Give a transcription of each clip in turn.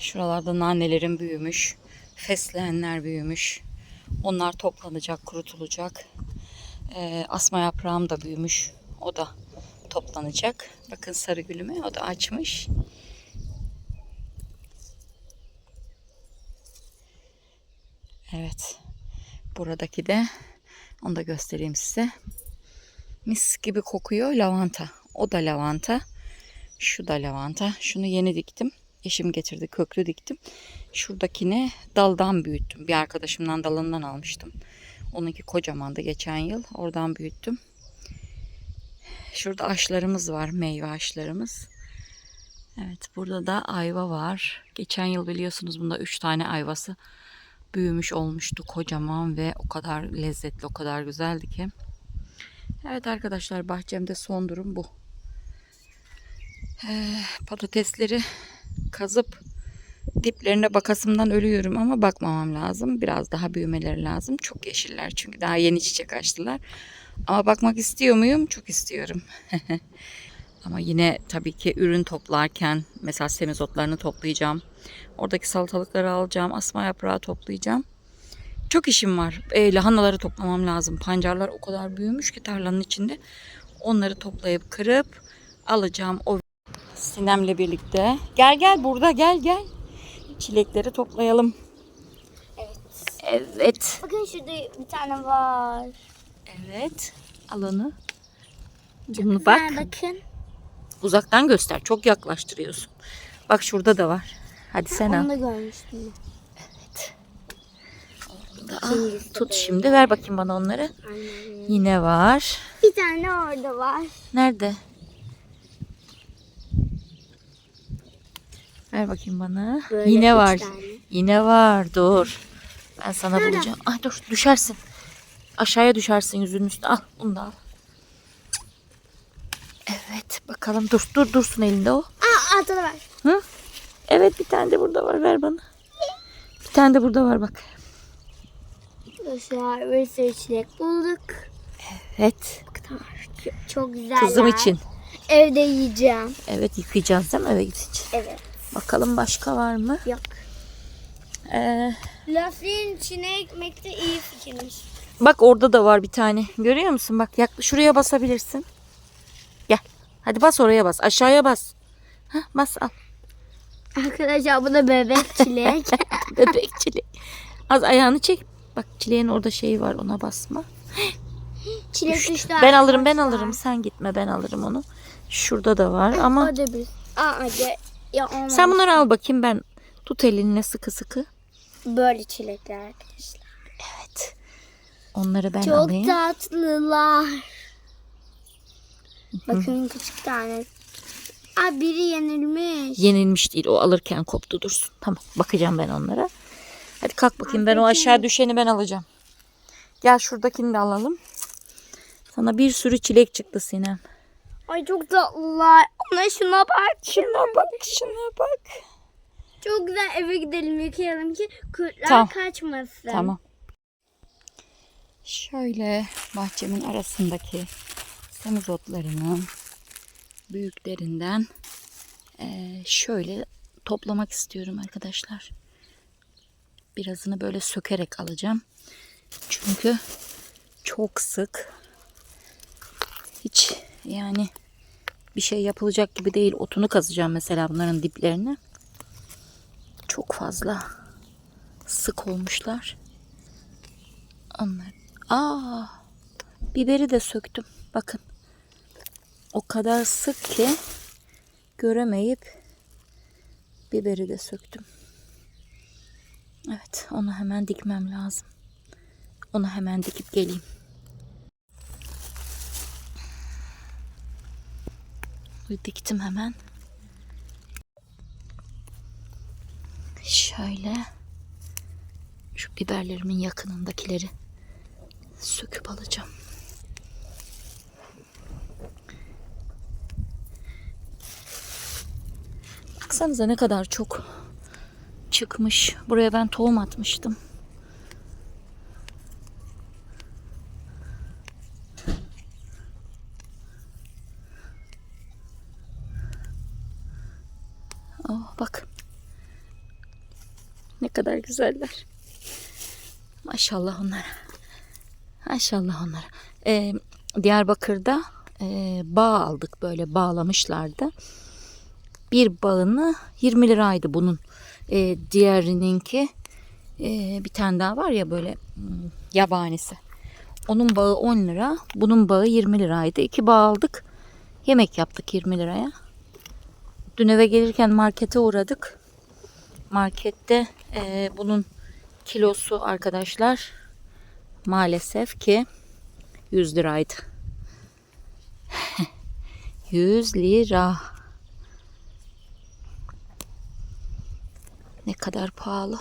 Şuralarda nanelerim büyümüş. Fesleğenler büyümüş. Onlar toplanacak, kurutulacak. Ee, asma yaprağım da büyümüş. O da toplanacak. Bakın sarı gülümü o da açmış. Evet. Buradaki de onu da göstereyim size. Mis gibi kokuyor lavanta. O da lavanta. Şu da lavanta. Şunu yeni diktim. Eşim getirdi köklü diktim. Şuradakini daldan büyüttüm. Bir arkadaşımdan dalından almıştım. Onunki kocamandı geçen yıl. Oradan büyüttüm. Şurada ağaçlarımız var. Meyve ağaçlarımız. Evet burada da ayva var. Geçen yıl biliyorsunuz bunda 3 tane ayvası büyümüş olmuştu kocaman ve o kadar lezzetli, o kadar güzeldi ki. Evet arkadaşlar bahçemde son durum bu. Ee, patatesleri kazıp diplerine bakasımdan ölüyorum ama bakmamam lazım. Biraz daha büyümeleri lazım. Çok yeşiller çünkü daha yeni çiçek açtılar. Ama bakmak istiyor muyum? Çok istiyorum. ama yine tabii ki ürün toplarken mesela semizotlarını toplayacağım. Oradaki salatalıkları alacağım. Asma yaprağı toplayacağım. Çok işim var. E, lahanaları toplamam lazım. Pancarlar o kadar büyümüş ki tarlanın içinde. Onları toplayıp kırıp alacağım. O Sinem'le birlikte. Gel gel burada gel gel. Çilekleri toplayalım. Evet. Evet. Bakın şurada bir tane var. Evet. Alanı. Bunu bak. Bakın. Uzaktan göster. Çok yaklaştırıyorsun. Bak şurada da var. Hadi sen al. Onu da görmüştüm. Al, Tut şimdi. Ver bakayım bana onları. Aynen. Yine var. Bir tane orada var. Nerede? Ver bakayım bana. Böyle Yine var. tane. Yine var. Dur. Ben sana bulacağım. Ay dur düşersin. Aşağıya düşersin yüzünün üstüne. Al bunu da al. Evet bakalım dur dur dursun elinde o. Aa altta da var. Hı? Evet bir tane de burada var ver bana. Bir tane de burada var bak. Arkadaşlar bir sürü çilek bulduk. Evet. Çok, güzeller. Kızım için. Evde yiyeceğim. Evet yıkayacağız değil mi eve gidince? Evet. Bakalım başka var mı? Yok. Ee, Lastiğin içine ekmek de iyi fikirmiş. Bak orada da var bir tane. Görüyor musun? Bak yak şuraya basabilirsin. Gel. Hadi bas oraya bas. Aşağıya bas. Hah, bas al. Arkadaşlar bu da bebek çilek. Bebek çilek. Az ayağını çek. Bak çileğin orada şeyi var ona basma. çilek Düştü. düştü. Ben alırım ben alırım. Sen gitme ben alırım onu. Şurada da var ama da bir. Aa hadi. Ya olmamış. sen bunları al bakayım ben. Tut elinle sıkı sıkı. Böyle çilekler arkadaşlar. Evet. Onları ben Çok alayım. tatlılar. Bakın küçük tane. Aa biri yenilmiş. Yenilmiş değil. O alırken koptu dursun. Tamam. Bakacağım ben onlara. Hadi kalk bakayım. Ben o aşağı düşeni ben alacağım. Gel şuradakini de alalım. Sana bir sürü çilek çıktı Sinem. Ay çok tatlılar. Ona şuna bak. Şuna bak, şuna bak. Çok güzel eve gidelim yıkayalım ki kurtlar Tamam. kaçmasın. Tamam. Şöyle bahçemin arasındaki semizotlarının büyüklerinden eee, şöyle toplamak istiyorum arkadaşlar. Birazını böyle sökerek alacağım. Çünkü çok sık hiç yani bir şey yapılacak gibi değil. Otunu kazacağım mesela bunların diplerini. Çok fazla sık olmuşlar. Onlar. Aa, biberi de söktüm. Bakın. O kadar sık ki göremeyip biberi de söktüm. Evet, onu hemen dikmem lazım. Onu hemen dikip geleyim. Diktim hemen. Şöyle şu biberlerimin yakınındakileri söküp alacağım. Baksanıza ne kadar çok çıkmış. Buraya ben tohum atmıştım. Bak. ne kadar güzeller. Maşallah onlara. Maşallah onlara. Ee, Diyarbakır'da e, bağ aldık böyle bağlamışlardı. Bir bağını 20 liraydı bunun. Ee, diğerininki e, bir tane daha var ya böyle hmm, yabanisi. Onun bağı 10 lira, bunun bağı 20 liraydı. İki bağ aldık. Yemek yaptık 20 liraya. Dün eve gelirken markete uğradık. Markette e, bunun kilosu arkadaşlar maalesef ki 100 liraydı. 100 lira. Ne kadar pahalı.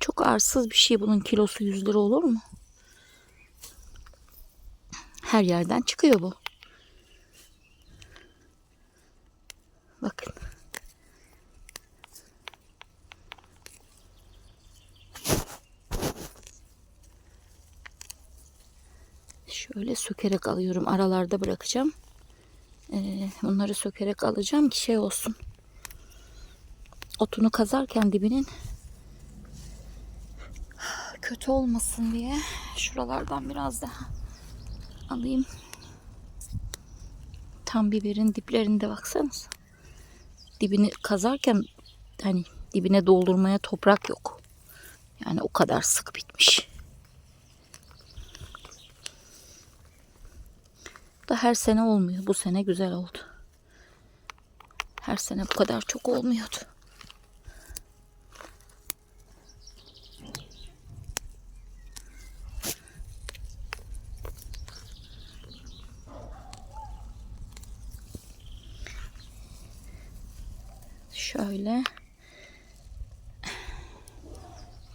Çok arsız bir şey bunun kilosu 100 lira olur mu? Her yerden çıkıyor bu. Bakın. Şöyle sökerek alıyorum. Aralarda bırakacağım. Ee, bunları sökerek alacağım ki şey olsun. Otunu kazarken dibinin kötü olmasın diye şuralardan biraz daha alayım. Tam biberin diplerinde baksanız. Dibini kazarken hani dibine doldurmaya toprak yok. Yani o kadar sık bitmiş. Da her sene olmuyor. Bu sene güzel oldu. Her sene bu kadar çok olmuyordu. Şöyle.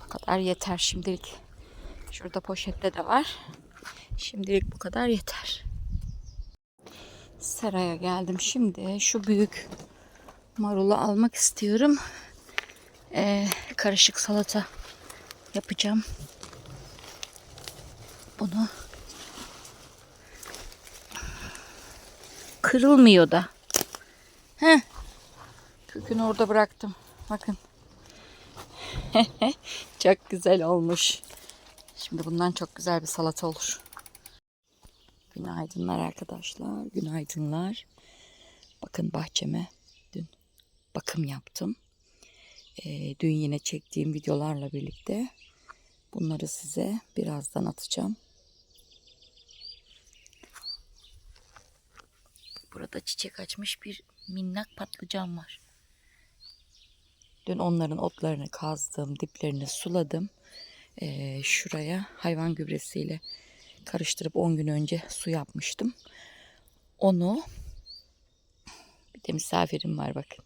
Bu kadar yeter şimdilik. Şurada poşette de var. Şimdilik bu kadar yeter. Seraya geldim. Şimdi şu büyük marulu almak istiyorum. Ee, karışık salata yapacağım. Bunu kırılmıyor da. Heh. Kökünü orada bıraktım. Bakın. çok güzel olmuş. Şimdi bundan çok güzel bir salata olur. Günaydınlar arkadaşlar. Günaydınlar. Bakın bahçeme dün bakım yaptım. Ee, dün yine çektiğim videolarla birlikte bunları size birazdan atacağım. Burada çiçek açmış bir minnak patlıcan var. Dün onların otlarını kazdım, diplerini suladım. Ee, şuraya hayvan gübresiyle karıştırıp 10 gün önce su yapmıştım. Onu bir de misafirim var bakın.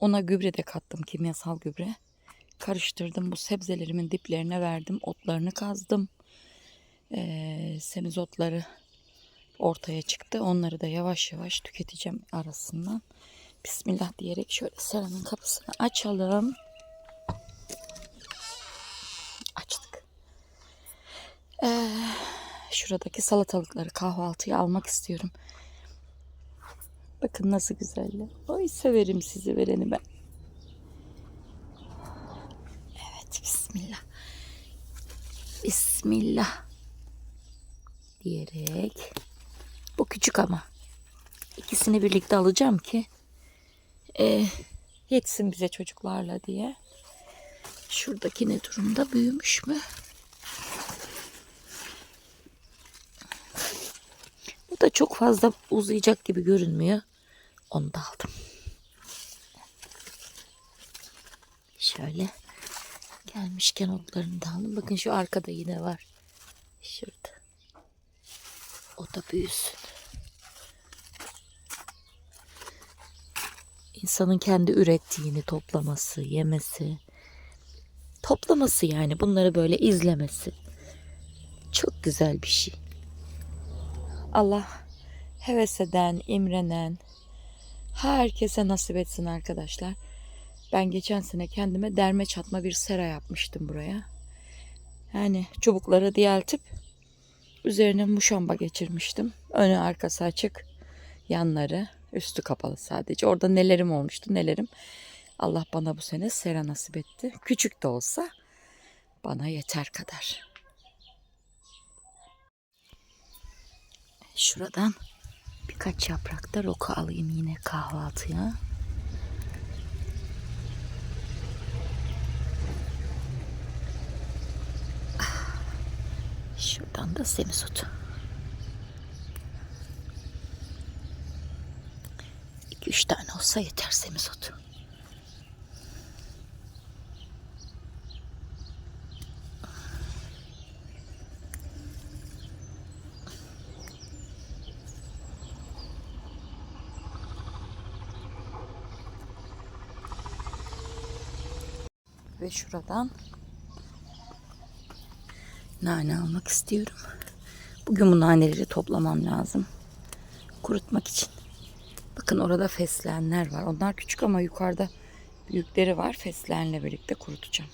Ona gübre de kattım, kimyasal gübre. Karıştırdım, bu sebzelerimin diplerine verdim, otlarını kazdım. Ee, semizotları ortaya çıktı. Onları da yavaş yavaş tüketeceğim arasından. Bismillah diyerek şöyle seranın kapısını açalım. Açtık. Ee, şuradaki salatalıkları kahvaltıya almak istiyorum. Bakın nasıl güzeller. Oy severim sizi vereni ben. Evet bismillah. Bismillah. Diyerek. Bu küçük ama. İkisini birlikte alacağım ki e, yetsin bize çocuklarla diye. Şuradaki ne durumda? Büyümüş mü? Bu da çok fazla uzayacak gibi görünmüyor. Onu da aldım. Şöyle gelmişken otlarını da aldım. Bakın şu arkada yine var. Şurada. O da büyüsün. İnsanın kendi ürettiğini toplaması, yemesi, toplaması yani bunları böyle izlemesi çok güzel bir şey. Allah heves eden, imrenen herkese nasip etsin arkadaşlar. Ben geçen sene kendime derme çatma bir sera yapmıştım buraya. Yani çubukları diyeltip üzerine muşamba geçirmiştim. Önü arkası açık. Yanları üstü kapalı sadece. Orada nelerim olmuştu nelerim. Allah bana bu sene sera nasip etti. Küçük de olsa bana yeter kadar. Şuradan birkaç yaprakta roka alayım yine kahvaltıya. Ah, Şuradan da semizotu. Üç tane olsa yeter semizotu. Ve şuradan nane almak istiyorum. Bugün bu naneleri toplamam lazım. Kurutmak için. Bakın orada fesleğenler var. Onlar küçük ama yukarıda büyükleri var. Fesleğenle birlikte kurutacağım.